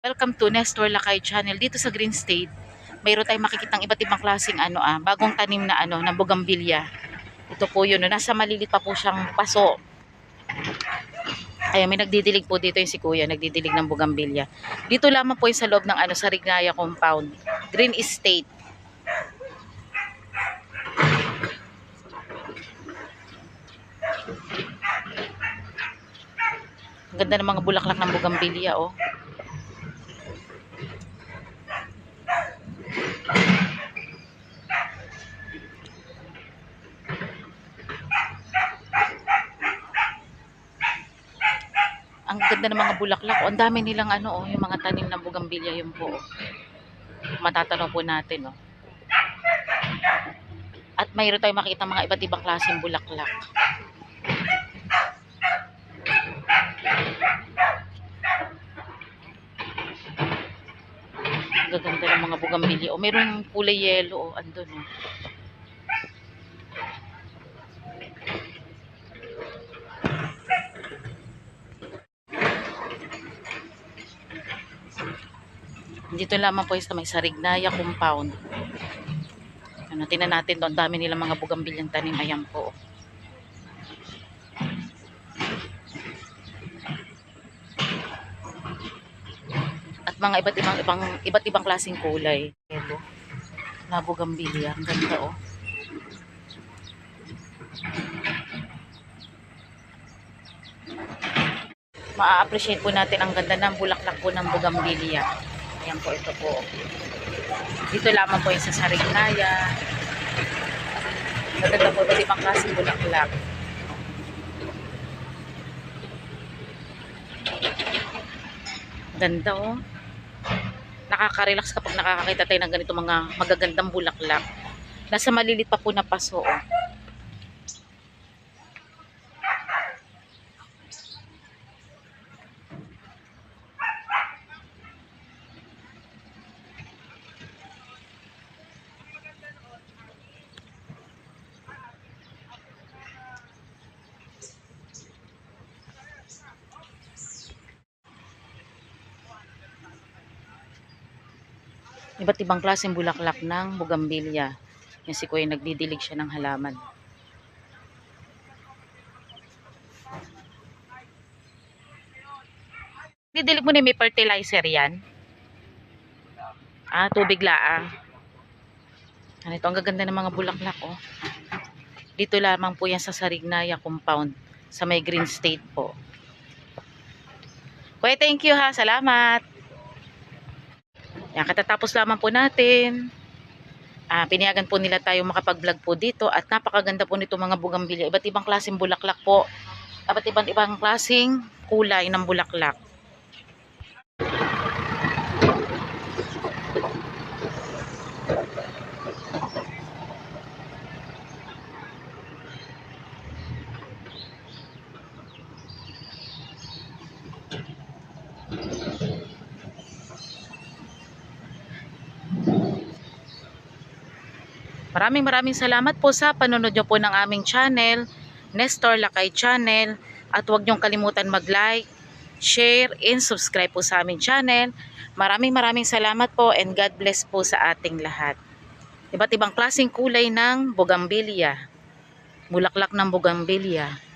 Welcome to Nestor Lakay Channel. Dito sa Green State, mayroon tayong makikitang iba't ibang klaseng ano ah, bagong tanim na ano, na bugambilya. Ito po yun, no? nasa malilit pa po siyang paso. Kaya may nagdidilig po dito yung si Kuya, nagdidilig ng bugambilya. Dito lamang po yung sa loob ng ano, sa Rignaya compound. Green Estate. Ang ganda ng mga bulaklak ng bugambilya, oh. Ang ganda ng mga bulaklak. Oh, ang dami nilang ano, oh, yung mga tanim ng bugambilya yun po. Oh. Matatanong po natin, oh. At mayroon tayong makikita mga iba't ibang klaseng bulaklak. Gaganda ng mga bugambilya. Oh, mayroong kulay yellow, oh, andun, oh. Dito lamang po sa may Sarignaya compound. Ano, tingnan natin doon. Dami nila mga bugambilyang tanim. Ayan po. At mga iba't ibang ibang iba't ibang klaseng kulay. Yellow. Na bugambilya. Ang ganda oh. Ma-appreciate po natin ang ganda ng bulaklak po ng bugambilya. Ayan po ito po. Dito lamang po yung sa Sarignaya. Maganda po iba't ibang klaseng bulaklak. Ganda oh. Nakaka-relax kapag nakakakita tayo ng ganito mga magagandang bulaklak. Nasa malilit pa po na paso oh. Iba't ibang klaseng bulaklak ng bugambilya. Yan si Kuya nagdidilig siya ng halaman. Didilig mo na may fertilizer yan. Ah, tubig laang. Ano ito, ang gaganda ng mga bulaklak, oh. Dito lamang po yan sa Sarignaya compound, sa may Green State po. Kuya, thank you ha. Salamat. Yan, katatapos lamang po natin. Ah, piniyagan po nila tayo makapag-vlog po dito at napakaganda po nito mga bugambilya. Iba't ibang klaseng bulaklak po. Iba't ibang ibang klaseng kulay ng bulaklak. Maraming maraming salamat po sa panonood nyo po ng aming channel, Nestor Lakay Channel. At huwag nyong kalimutan mag-like, share, and subscribe po sa aming channel. Maraming maraming salamat po and God bless po sa ating lahat. Iba't ibang klaseng kulay ng bugambilya. Bulaklak ng bugambilya.